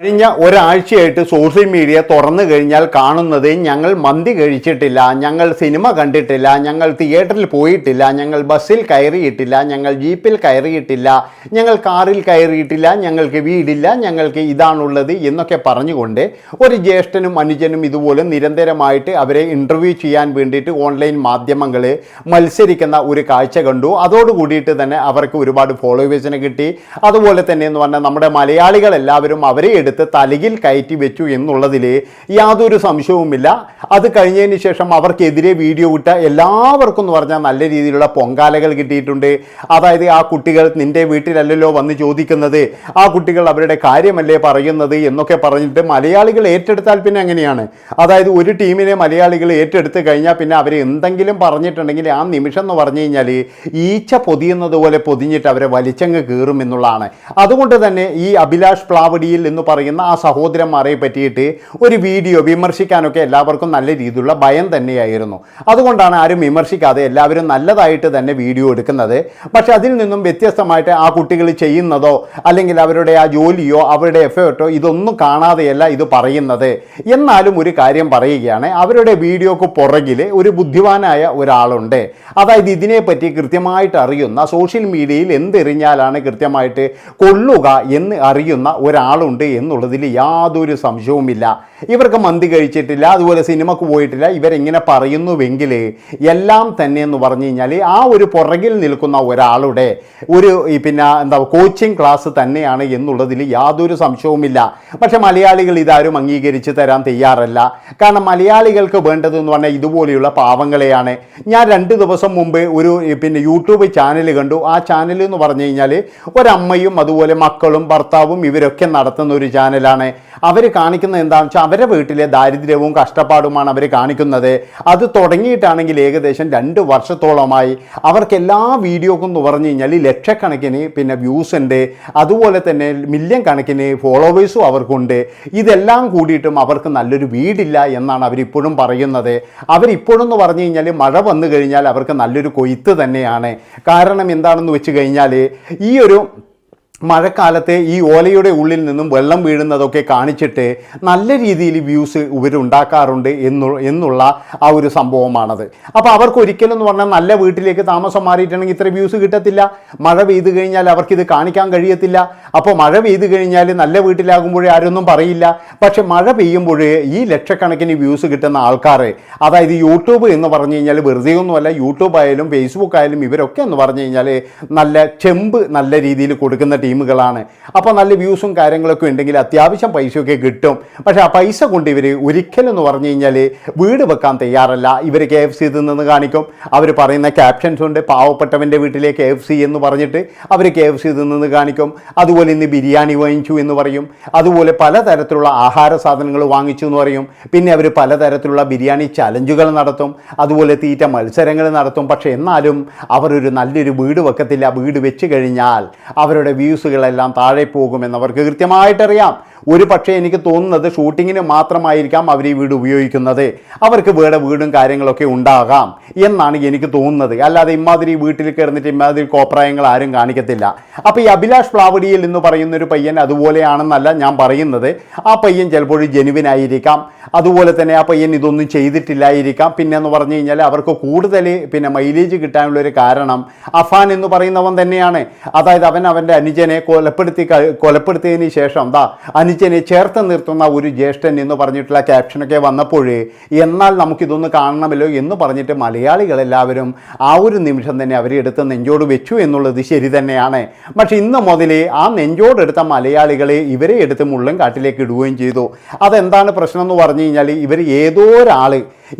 കഴിഞ്ഞ ഒരാഴ്ചയായിട്ട് social media തുറന്നു കഴിഞ്ഞാൽ കാണുന്നത് ഞങ്ങൾ മന്തി കഴിച്ചിട്ടില്ല ഞങ്ങൾ സിനിമ കണ്ടിട്ടില്ല ഞങ്ങൾ തിയേറ്ററിൽ പോയിട്ടില്ല ഞങ്ങൾ ബസ്സിൽ കയറിയിട്ടില്ല ഞങ്ങൾ ജീപ്പിൽ കയറിയിട്ടില്ല ഞങ്ങൾ കാറിൽ കയറിയിട്ടില്ല ഞങ്ങൾക്ക് വീടില്ല ഞങ്ങൾക്ക് ഇതാണുള്ളത് എന്നൊക്കെ പറഞ്ഞുകൊണ്ട് ഒരു ജ്യേഷ്ഠനും അനുജനും ഇതുപോലെ നിരന്തരമായിട്ട് അവരെ ഇന്റർവ്യൂ ചെയ്യാൻ വേണ്ടിയിട്ട് ഓൺലൈൻ മാധ്യമങ്ങൾ മത്സരിക്കുന്ന ഒരു കാഴ്ച കണ്ടു. അതോടുകൂടിയിട്ട് തന്നെ അവർക്ക് ഒരുപാട് ഫോളോവേഴ്സിനെ കിട്ടി. അതുപോലെ തന്നെ എന്ന് പറഞ്ഞാൽ നമ്മുടെ മലയാളികൾ എല്ലാവരും അവരെ എടുത്ത് തലയിൽ കയറ്റി വെച്ചു എന്നുള്ളതിൽ യാതൊരു സംശയവുമില്ല. അത് കഴിഞ്ഞതിന് ശേഷം അവർക്കെതിരെ വീഡിയോ വിട്ട എല്ലാവർക്കും എന്ന് പറഞ്ഞാൽ നല്ല രീതിയിലുള്ള പൊങ്കാലകൾ കിട്ടിയിട്ടുണ്ട്. അതായത് ആ കുട്ടികൾ നിന്റെ വീട്ടിലല്ലല്ലോ വന്ന് ചോദിക്കുന്നത്. ആ കുട്ടികൾ അവരുടെ കാര്യമല്ലേ പറയുന്നത് എന്നൊക്കെ പറഞ്ഞിട്ട് മലയാളികൾ ഏറ്റെടുത്താൽ പിന്നെ എങ്ങനെയാണ്? അതായത് ഒരു ടീമിനെ മലയാളികൾ ഏറ്റെടുത്ത് കഴിഞ്ഞാൽ പിന്നെ അവർ എന്തെങ്കിലും പറഞ്ഞിട്ടുണ്ടെങ്കിൽ ആ നിമിഷം എന്ന് പറഞ്ഞു കഴിഞ്ഞാൽ ഈച്ച പൊതിയുന്നത് പോലെ പൊതിഞ്ഞിട്ട് അവരെ വലിച്ചങ്ങ് കീറും എന്നുള്ളതാണ്. അതുകൊണ്ട് തന്നെ ഈ അഭിലാഷ് പ്ലാവടിയിൽ എന്ന് പറയുന്ന ആ സഹോദരന്മാരെ പറ്റിയിട്ട് ഒരു വീഡിയോ വിമർശിക്കാനൊക്കെ എല്ലാവർക്കും നല്ല രീതിയിലുള്ള ഭയം തന്നെയായിരുന്നു. അതുകൊണ്ടാണ് ആരും വിമർശിക്കാതെ എല്ലാവരും നല്ലതായിട്ട് തന്നെ വീഡിയോ എടുക്കുന്നത്. പക്ഷെ അതിൽ നിന്നും വ്യത്യസ്തമായിട്ട് ആ കുട്ടികൾ ചെയ്യുന്നതോ അല്ലെങ്കിൽ അവരുടെ ആ ജോലിയോ അവരുടെ എഫേർട്ടോ ഇതൊന്നും കാണാതെയല്ല ഇത് പറയുന്നത്. എന്നാലും ഒരു കാര്യം പറയുകയാണ് അവരുടെ വീഡിയോക്ക് പുറകിൽ ഒരു ബുദ്ധിമാനായ ഒരാളുണ്ട്. അതായത് ഇതിനെപ്പറ്റി കൃത്യമായിട്ട് അറിയുന്ന സോഷ്യൽ മീഡിയയിൽ എന്തെറിഞ്ഞാലാണ് കൃത്യമായിട്ട് കൊള്ളുക എന്ന് അറിയുന്ന ഒരാളുണ്ട് എന്നുള്ളതിൽ യാതൊരു സംശയവുമില്ല. ഇവർക്ക് മന്തി കഴിച്ചിട്ടില്ല അതുപോലെ സിനിമക്ക് പോയിട്ടില്ല. ഇവരെങ്ങനെ പറയുന്നുവെങ്കിൽ എല്ലാം തന്നെ എന്ന് പറഞ്ഞു കഴിഞ്ഞാൽ ആ ഒരു പുറകിൽ നിൽക്കുന്ന ഒരാളുടെ ഒരു പിന്നെ എന്താ കോച്ചിങ് ക്ലാസ് തന്നെയാണ് എന്നുള്ളതിൽ യാതൊരു സംശയവുമില്ല. പക്ഷേ മലയാളികൾ ഇതാരും അംഗീകരിച്ച് തരാൻ തയ്യാറല്ല. കാരണം മലയാളികൾക്ക് വേണ്ടതെന്ന് പറഞ്ഞാൽ ഇതുപോലെയുള്ള പാവങ്ങളെയാണ്. ഞാൻ രണ്ട് ദിവസം മുമ്പ് ഒരു പിന്നെ യൂട്യൂബ് ചാനൽ കണ്ടു. ആ ചാനൽ എന്ന് പറഞ്ഞു കഴിഞ്ഞാൽ ഒരമ്മയും അതുപോലെ മക്കളും ഭർത്താവും ഇവരൊക്കെ നടത്തുന്ന ഒരു ചാനലാണ്. അവർ കാണിക്കുന്നത് എന്താണെന്ന് വെച്ചാൽ അവരുടെ വീട്ടിലെ ദാരിദ്ര്യവും കഷ്ടപ്പാടുമാണ് അവർ കാണിക്കുന്നത്. അത് തുടങ്ങിയിട്ടാണെങ്കിൽ ഏകദേശം രണ്ട് വർഷത്തോളമായി അവർക്ക് എല്ലാ വീഡിയോക്കും എന്ന് പറഞ്ഞു കഴിഞ്ഞാൽ ലക്ഷക്കണക്കിന് പിന്നെ വ്യൂസ് ഉണ്ട്. അതുപോലെ തന്നെ മില്യൺ കണക്കിന് ഫോളോവേഴ്സും അവർക്കുണ്ട്. ഇതെല്ലാം കൂടിയിട്ടും അവർക്ക് നല്ലൊരു വീടില്ല എന്നാണ് അവരിപ്പോഴും പറയുന്നത്. അവരിപ്പോഴും എന്ന് പറഞ്ഞു കഴിഞ്ഞാൽ മഴ വന്നു കഴിഞ്ഞാൽ അവർക്ക് നല്ലൊരു കൊയ്ത്ത് തന്നെയാണ്. കാരണം എന്താണെന്ന് വെച്ച് കഴിഞ്ഞാൽ ഈ ഒരു മഴക്കാലത്തെ ഈ ഓലയുടെ ഉള്ളിൽ നിന്നും വെള്ളം വീഴുന്നതൊക്കെ കാണിച്ചിട്ട് നല്ല രീതിയിൽ വ്യൂസ് ഇവരുണ്ടാക്കാറുണ്ട് എന്നു എന്നുള്ള ആ ഒരു സംഭവമാണത്. അപ്പോൾ അവർക്ക് ഒരിക്കലും എന്ന് പറഞ്ഞാൽ നല്ല വീട്ടിലേക്ക് താമസം മാറിയിട്ടുണ്ടെങ്കിൽ ഇത്ര വ്യൂസ് കിട്ടത്തില്ല. മഴ പെയ്തു കഴിഞ്ഞാൽ അവർക്കിത് കാണിക്കാൻ കഴിയത്തില്ല. അപ്പോൾ മഴ പെയ്തു കഴിഞ്ഞാൽ നല്ല വീട്ടിലാകുമ്പോഴേ ആരൊന്നും പറയില്ല. പക്ഷെ മഴ പെയ്യുമ്പോൾ ഈ ലക്ഷക്കണക്കിന് വ്യൂസ് കിട്ടുന്ന ആൾക്കാർ അതായത് യൂട്യൂബ് എന്ന് പറഞ്ഞു കഴിഞ്ഞാൽ വെറുതെ ഒന്നുമല്ല യൂട്യൂബ് ആയാലും ഫേസ്ബുക്ക് ആയാലും ഇവരൊക്കെ എന്ന് പറഞ്ഞു കഴിഞ്ഞാൽ നല്ല ചെമ്പ് നല്ല രീതിയിൽ കൊടുക്കുന്ന ടീമുകളാണ്. അപ്പോൾ നല്ല വ്യൂസും കാര്യങ്ങളൊക്കെ ഉണ്ടെങ്കിൽ അത്യാവശ്യം പൈസയൊക്കെ കിട്ടും. പക്ഷേ ആ പൈസ കൊണ്ട് ഇവർ ഒരിക്കലും എന്ന് പറഞ്ഞു കഴിഞ്ഞാൽ വീട് വെക്കാൻ തയ്യാറല്ല. ഇവർ കെ എഫ് സി നിന്ന് കാണിക്കും. അവർ പറയുന്ന ക്യാപ്ഷൻസ് ഉണ്ട്. പാവപ്പെട്ടവന്റെ വീട്ടിലെ കെ എഫ് സി എന്ന് പറഞ്ഞിട്ട് അവർ കെ എഫ് സി നിന്ന് കാണിക്കും. അതുപോലെ ഇന്ന് ബിരിയാണി വാങ്ങിച്ചു എന്ന് പറയും. അതുപോലെ പലതരത്തിലുള്ള ആഹാര സാധനങ്ങൾ വാങ്ങിച്ചു എന്ന് പറയും. പിന്നെ അവർ പലതരത്തിലുള്ള ബിരിയാണി ചലഞ്ചുകൾ നടത്തും. അതുപോലെ തീറ്റ മത്സരങ്ങൾ നടത്തും. പക്ഷേ എന്നാലും അവരൊരു നല്ലൊരു വീട് വെക്കത്തില്ല. വീട് വെച്ച് കഴിഞ്ഞാൽ അവരുടെ വ്യൂസുകളെല്ലാം താഴെ പോകുമെന്ന് അവർക്ക് കൃത്യമായിട്ടറിയാം. ഒരു പക്ഷേ എനിക്ക് തോന്നുന്നത് ഷൂട്ടിങ്ങിന് മാത്രമായിരിക്കാം അവർ ഈ വീട് ഉപയോഗിക്കുന്നത്. അവർക്ക് വേറെ വീടും കാര്യങ്ങളൊക്കെ ഉണ്ടാകാം എന്നാണ് എനിക്ക് തോന്നുന്നത്. അല്ലാതെ ഇമാതിരി വീട്ടിൽ കിടന്നിട്ട് ഇമാതിരി കോപ്രായങ്ങൾ ആരും കാണിക്കത്തില്ല. അപ്പോൾ ഈ അഭിലാഷ് പ്ലാവടിയിൽ എന്ന് പറയുന്ന ഒരു പയ്യൻ അതുപോലെയാണെന്നല്ല ഞാൻ പറയുന്നത്. ആ പയ്യൻ ചിലപ്പോൾ ജെനുവിനായിരിക്കാം. അതുപോലെ തന്നെ ആ പയ്യൻ ഇതൊന്നും ചെയ്തിട്ടില്ലായിരിക്കാം. പിന്നെ എന്ന് പറഞ്ഞു കഴിഞ്ഞാൽ അവർക്ക് കൂടുതൽ പിന്നെ മൈലേജ് കിട്ടാനുള്ള ഒരു കാരണം അഫാൻ എന്ന് പറയുന്നവൻ തന്നെയാണ്. അതായത് അവൻ അവന്റെ അനുജനെ കൊലപ്പെടുത്തി കൊലപ്പെടുത്തിയതിന് ശേഷം ദാ അനുജനെ ചേർത്ത് നിർത്തുന്ന ഒരു ജ്യേഷ്ഠൻ എന്ന് പറഞ്ഞിട്ടുള്ള ക്യാപ്ഷനൊക്കെ വന്നപ്പോഴേ എന്നാൽ നമുക്കിതൊന്ന് കാണണമല്ലോ എന്ന് പറഞ്ഞിട്ട് മലയാളികളെല്ലാവരും ആ ഒരു നിമിഷം തന്നെ അവരെ എടുത്ത് നെഞ്ചോട് വെച്ചു എന്നുള്ളത് ശരി തന്നെയാണ്. പക്ഷെ ഇന്ന് മുതലേ ആ നെഞ്ചോടെടുത്ത മലയാളികളെ ഇവരെ എടുത്ത് മുള്ളും കാട്ടിലേക്ക് ഇടുകയും ചെയ്തു. അതെന്താണ് പ്രശ്നം എന്ന് പറഞ്ഞു കഴിഞ്ഞാൽ ഇവർ ഏതോ ഒരാൾ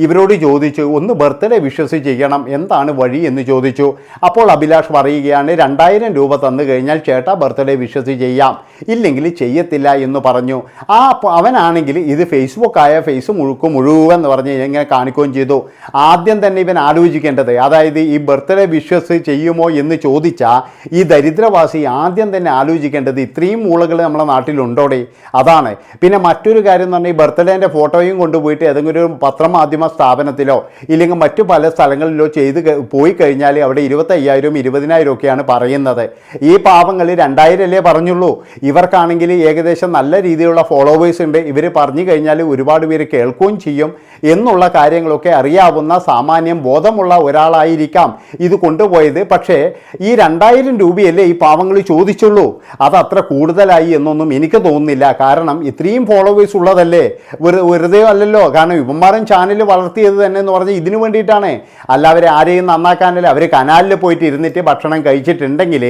ഇവരോട് ചോദിച്ചു ഒന്ന് ബർത്ത്ഡേ വിശ്വസ് ചെയ്യണം എന്താണ് വഴി? എന്ന് ചോദിച്ചു. അപ്പോൾ അഭിലാഷ് പറയുകയാണ് രണ്ടായിരം രൂപ തന്നു കഴിഞ്ഞാൽ ചേട്ടാ ബർത്ത്ഡേ വിശ്വസ് ചെയ്യാം. ഇല്ലെങ്കിൽ ചെയ്യത്തില്ല എന്ന് പറഞ്ഞു ആ അവനാണെങ്കിൽ ഇത് ഫേസ്ബുക്കായ ഫേസ് മുഴുക്കും മുഴുവൻ എന്ന് പറഞ്ഞ് ഇങ്ങനെ കാണിക്കുകയും ചെയ്തു. ആദ്യം തന്നെ ഇവൻ ആലോചിക്കേണ്ടത് അതായത് ഈ ബർത്ത്ഡേ വിഷസ് ചെയ്യുമോ എന്ന് ചോദിച്ച ഈ ദരിദ്രവാസി ആദ്യം തന്നെ ആലോചിക്കേണ്ടത് ഇത്രയും മൂളകൾ നമ്മുടെ നാട്ടിലുണ്ടോടെ? അതാണ്. പിന്നെ മറ്റൊരു കാര്യം എന്ന് പറഞ്ഞാൽ ഈ ബർത്ത്ഡേന്റെ ഫോട്ടോയും കൊണ്ടുപോയിട്ട് ഏതെങ്കിലും ഒരു പത്രമാധ്യമ സ്ഥാപനത്തിലോ ഇല്ലെങ്കിൽ മറ്റു പല സ്ഥലങ്ങളിലോ ചെയ്ത് പോയി കഴിഞ്ഞാൽ അവിടെ ഇരുപത്തയ്യായിരം ഇരുപതിനായിരം ഒക്കെയാണ് പറയുന്നത്. ഈ പാവങ്ങൾ രണ്ടായിരം അല്ലേ പറഞ്ഞുള്ളൂ. ഇവർക്കാണെങ്കിൽ ഏകദേശം നല്ല നല്ല രീതിയിലുള്ള ഫോളോവേഴ്സ് ഉണ്ട്. ഇവർ പറഞ്ഞു കഴിഞ്ഞാൽ ഒരുപാട് പേര് കേൾക്കുകയും ചെയ്യും എന്നുള്ള കാര്യങ്ങളൊക്കെ അറിയാവുന്ന സാമാന്യം ബോധമുള്ള ഒരാളായിരിക്കാം ഇത് കൊണ്ടുപോയത്. പക്ഷേ ഈ രണ്ടായിരം രൂപയല്ലേ ഈ പാവങ്ങൾ ചോദിച്ചുള്ളൂ. അത് അത്ര കൂടുതലായി എന്നൊന്നും എനിക്ക് തോന്നുന്നില്ല. കാരണം ഇത്രയും ഫോളോവേഴ്സ് ഉള്ളതല്ലേ? വെറു വെറുതെ അല്ലല്ലോ. കാരണം ഇവന്മാരൻ ചാനൽ വളർത്തിയത് തന്നെ എന്ന് പറഞ്ഞാൽ ഇതിനു വേണ്ടിയിട്ടാണ്. അല്ല അവരെ ആരെയും നന്നാക്കാനല്ല. അവർ കനാലിൽ പോയിട്ട് ഇരുന്നിട്ട് ഭക്ഷണം കഴിച്ചിട്ടുണ്ടെങ്കിൽ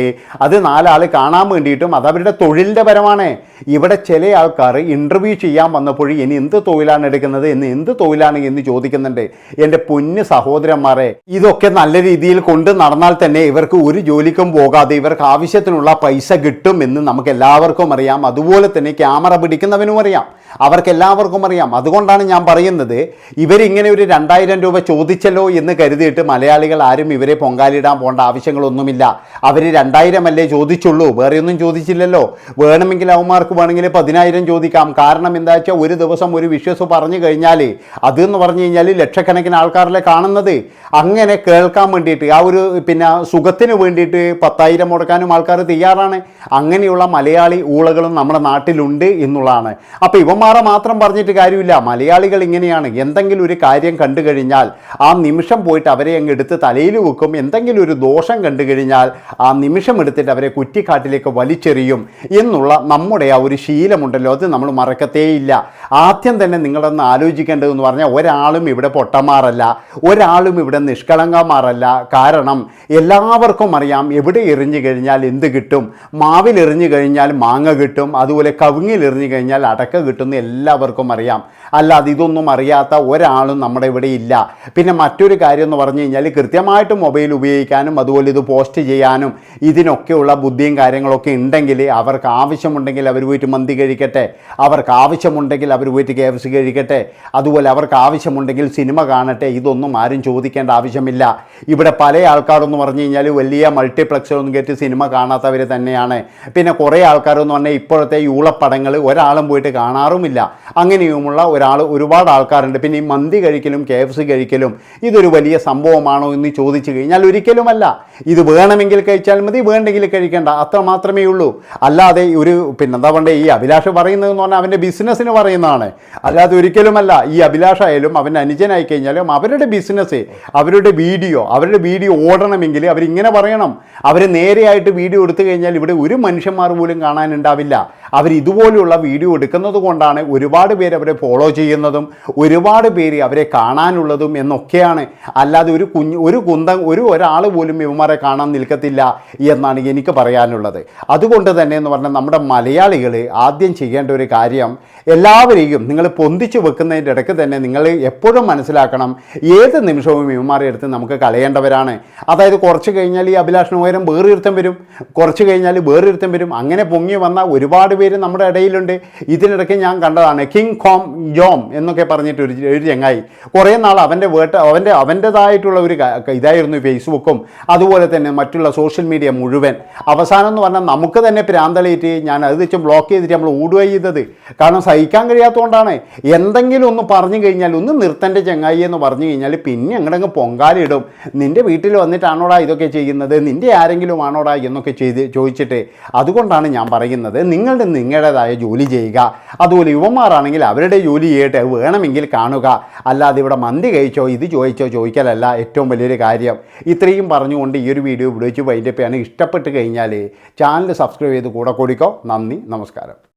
അത് നാലാൾ കാണാൻ വേണ്ടിയിട്ടും അത് അവരുടെ തൊഴിലിന്റെ പരമാണ്. ഇവിടെ ചില ആൾക്കാർ ഇന്റർവ്യൂ ചെയ്യാൻ വന്നപ്പോൾ ഇനി എന്ത് തൊഴിലാണ് എടുക്കുന്നത് എന്ന് എന്ത് തൊഴിലാണ് എന്ന് ചോദിക്കുന്നുണ്ട്. എന്റെ പൊന്ന് സഹോദരന്മാരെ ഇതൊക്കെ നല്ല രീതിയിൽ കൊണ്ട് നടന്നാൽ തന്നെ ഇവർക്ക് ഒരു ജോലിക്കും പോകാതെ ഇവർക്ക് ആവശ്യത്തിനുള്ള പൈസ കിട്ടും എന്ന് നമുക്ക് എല്ലാവർക്കും അറിയാം. അതുപോലെ തന്നെ ക്യാമറ പിടിക്കുന്നവനും അറിയാം. അവർക്ക് എല്ലാവർക്കും അറിയാം. അതുകൊണ്ടാണ് ഞാൻ പറയുന്നത് ഇവരിങ്ങനെ ഒരു രണ്ടായിരം രൂപ ചോദിച്ചല്ലോ എന്ന് കരുതിയിട്ട് മലയാളികൾ ആരും ഇവരെ പൊങ്കാലിടാൻ പോകേണ്ട ആവശ്യങ്ങളൊന്നുമില്ല. അവർ രണ്ടായിരം അല്ലേ ചോദിച്ചുള്ളൂ. വേറെ ഒന്നും ചോദിച്ചില്ലല്ലോ. വേണമെങ്കിൽ അവന്മാർക്ക് വേണമെങ്കിൽ പതിനായിരം ചോദിക്കാം. കാരണം എന്താ വെച്ചാൽ ഒരു ദിവസം ഒരു വിശ്വസ് പറഞ്ഞു കഴിഞ്ഞാൽ അതെന്ന് പറഞ്ഞു കഴിഞ്ഞാൽ ലക്ഷക്കണക്കിന് ആൾക്കാരിലെ കാണുന്നത്. അങ്ങനെ കേൾക്കാൻ വേണ്ടിയിട്ട് ആ ഒരു പിന്നെ സുഖത്തിന് വേണ്ടിയിട്ട് പത്തായിരം മുടക്കാനും ആൾക്കാർ തയ്യാറാണ്. അങ്ങനെയുള്ള മലയാളി ഊളകളും നമ്മുടെ നാട്ടിലുണ്ട് എന്നുള്ളതാണ്. അപ്പോൾ ഇവന്മാരെ മാത്രം പറഞ്ഞിട്ട് കാര്യമില്ല. മലയാളികൾ ഇങ്ങനെയാണ്. എന്തെങ്കിലും ഒരു കാര്യം കണ്ടു കഴിഞ്ഞാൽ ആ നിമിഷം പോയിട്ട് അവരെ അങ്ങ് എടുത്ത് തലയിൽ വെക്കും. എന്തെങ്കിലും ഒരു ദോഷം കണ്ടു കഴിഞ്ഞാൽ ആ നിമിഷം എടുത്തിട്ട് അവരെ കുറ്റിക്കാട്ടിലേക്ക് വലിച്ചെറിയും എന്നുള്ള നമ്മുടെ ആ ഒരു ശീലമുണ്ടല്ലോ. അത് നമ്മൾ മറക്കത്തേയില്ല. ആദ്യം തന്നെ നിങ്ങളൊന്ന് ആലോചിക്കേണ്ടതെന്ന് പറഞ്ഞാൽ ഒരാളും ഇവിടെ പൊട്ടന്മാരല്ല. ഒരാളും ഇവിടെ നിഷ്കളങ്കമാറല്ല കാരണം എല്ലാവർക്കും അറിയാം എവിടെ എറിഞ്ഞു കഴിഞ്ഞാൽ എന്ത് കിട്ടും? മാവിൽ എറിഞ്ഞു കഴിഞ്ഞാൽ മാങ്ങ കിട്ടും. അതുപോലെ കവുങ്ങിൽ എറിഞ്ഞു കഴിഞ്ഞാൽ അടക്ക കിട്ടുമെന്ന് എല്ലാവർക്കും അറിയാം. അല്ലാതെ ഇതൊന്നും അറിയാത്ത ഒരാളും നമ്മുടെ ഇവിടെ ഇല്ല. പിന്നെ മറ്റൊരു കാര്യം എന്ന് പറഞ്ഞു കഴിഞ്ഞാൽ കൃത്യമായിട്ട് മൊബൈൽ ഉപയോഗിക്കാനും അതുപോലെ ഇത് പോസ്റ്റ് ചെയ്യാനും ഇതിനൊക്കെയുള്ള ബുദ്ധിയും കാര്യങ്ങളൊക്കെ ഉണ്ടെങ്കിൽ അവർക്ക് ആവശ്യമുണ്ടെങ്കിൽ അവർ പോയിട്ട് മന്തി കഴിക്കട്ടെ. അവർക്ക് ആവശ്യമുണ്ടെങ്കിൽ അവർ പോയിട്ട് കെ എഫ് സി കഴിക്കട്ടെ. അതുപോലെ അവർക്ക് ആവശ്യമുണ്ടെങ്കിൽ സിനിമ കാണട്ടെ. ഇതൊന്നും ആരും ചോദിക്കേണ്ട ആവശ്യമില്ല. ഇവിടെ പല ആൾക്കാരെന്ന് പറഞ്ഞു കഴിഞ്ഞാൽ വലിയ മൾട്ടിപ്ലക്സിലൊന്നും കയറ്റി സിനിമ കാണാത്തവർ തന്നെയാണ്. പിന്നെ കുറേ ആൾക്കാരെന്ന് പറഞ്ഞാൽ ഇപ്പോഴത്തെ യൂളപ്പടങ്ങൾ ഒരാളും പോയിട്ട് കാണാറുമില്ല അങ്ങനെയുമുള്ള ഒരാൾ ഒരുപാട് ആൾക്കാരുണ്ട്. പിന്നെ ഈ മന്തി കഴിക്കലും കെ എഫ് സി കഴിക്കലും ഇതൊരു വലിയ സംഭവമാണോ എന്ന് ചോദിച്ചു കഴിഞ്ഞാൽ ഒരിക്കലുമല്ല. ഇത് വേണമെങ്കിൽ കഴിച്ചാൽ മതി വേണ്ടെങ്കിൽ കഴിക്കേണ്ട. അത്ര മാത്രമേ ഉള്ളൂ. അല്ലാതെ ഒരു പിന്നെ എന്താ പറയുക ഈ അഭിലാഷ് പറയുന്നതെന്ന് പറഞ്ഞാൽ അവന്റെ ബിസിനസ്സിന് പറയുന്നതാണ്. അല്ലാതെ ഒരിക്കലുമല്ല. ഈ അഭിലാഷായാലും അവന്റെ അനുജനായി കഴിഞ്ഞാലും അവരുടെ ബിസിനസ് അവരുടെ വീഡിയോ അവരുടെ വീഡിയോ ഓടണമെങ്കിൽ അവരിങ്ങനെ പറയണം. അവർ നേരെയായിട്ട് വീഡിയോ എടുത്തു കഴിഞ്ഞാൽ ഇവിടെ ഒരു മനുഷ്യന്മാർ പോലും കാണാനുണ്ടാവില്ല. അവർ ഇതുപോലെയുള്ള വീഡിയോ എടുക്കുന്നത് കൊണ്ടാണ് ഒരുപാട് പേര് അവരെ ഫോളോ ചെയ്യുന്നതും ഒരുപാട് പേര് അവരെ കാണാനുള്ളതും എന്നൊക്കെയാണ്. അല്ലാതെ ഒരു കുഞ്ഞ് ഒരു കുന്തം ഒരു ഒരാൾ പോലും ഇവന്മാരെ കാണാൻ നിൽക്കത്തില്ല എന്നാണ് എനിക്ക് പറയാനുള്ളത്. അതുകൊണ്ട് തന്നെ എന്ന് പറഞ്ഞാൽ നമ്മുടെ മലയാളികൾ ആദ്യം ചെയ്യേണ്ട ഒരു കാര്യം എല്ലാവരെയും നിങ്ങൾ പൊന്തിച്ചു വെക്കുന്നതിന്റെ ഇടയ്ക്ക് തന്നെ നിങ്ങൾ എപ്പോഴും മനസ്സിലാക്കണം ഏത് നിമിഷവും ഇവന്മാരെ എടുത്ത് നമുക്ക് കളയേണ്ടവരാണ്. അതായത് കുറച്ച് കഴിഞ്ഞാൽ ഈ അഭിലാഷന് ഉയരം വേറിരുത്തം വരും. കുറച്ച് കഴിഞ്ഞാൽ വേറിരുത്തം വരും. അങ്ങനെ പൊങ്ങി വന്ന ഒരുപാട് പേര് നമ്മുടെ ഇടയിലുണ്ട്. ഇതിനിടയ്ക്ക് ഞാൻ കണ്ടതാണ്. കിങ് കോം യോം എന്നൊക്കെ പറഞ്ഞിട്ട് ഒരു ഒരു ചങ്ങായി കുറേ നാൾ അവന്റെ വേട്ട അവന്റെ അവന്റെതായിട്ടുള്ള ഒരു ഇതായിരുന്നു ഫേസ്ബുക്കും. അതുപോലെ തന്നെ മറ്റുള്ള സോഷ്യൽ മീഡിയ മുഴുവൻ. അവസാനം എന്ന് പറഞ്ഞാൽ നമുക്ക് തന്നെ പ്രാന്തളിയിട്ട് ഞാൻ അത് വെച്ച് ബ്ലോക്ക് ചെയ്തിട്ട് നമ്മൾ ഓടുക ചെയ്തത്. കാരണം സഹിക്കാൻ കഴിയാത്തതുകൊണ്ടാണ് എന്തെങ്കിലും ഒന്ന് പറഞ്ഞു കഴിഞ്ഞാൽ ഒന്ന് നിർത്തന്റെ ചങ്ങായി എന്ന് പറഞ്ഞു കഴിഞ്ഞാൽ പിന്നെ അങ്ങോട്ടങ്ങ് പൊങ്കാലിടും. നിന്റെ വീട്ടിൽ വന്നിട്ടാണോടാ ഇതൊക്കെ ചെയ്യുന്നത്? നിന്റെ ആരെങ്കിലും ആണോടാ എന്നൊക്കെ ചെയ്ത് ചോദിച്ചിട്ട് അതുകൊണ്ടാണ് ഞാൻ പറയുന്നത്. നിങ്ങളുടെ നിങ്ങളുടേതായ ജോലി ചെയ്യുക. അതുപോലെ യുവന്മാരാണെങ്കിൽ അവരുടെ ജോലി ചെയ്യട്ടെ വേണമെങ്കിൽ കാണുക. അല്ലാതെ ഇവിടെ മന്തി കഴിച്ചോ ഇത് ചോദിച്ചോ ചോദിക്കലല്ല ഏറ്റവും വലിയൊരു കാര്യം. ഇത്രയും പറഞ്ഞുകൊണ്ട് ഈ ഒരു വീഡിയോ വിളിച്ച് വൈൻഡപ്പ് ചെയ്യാൻ ഇഷ്ടപ്പെട്ട് കഴിഞ്ഞാൽ ചാനൽ സബ്സ്ക്രൈബ് ചെയ്ത് കൂടെ കൂടിക്കോ. നന്ദി നമസ്കാരം.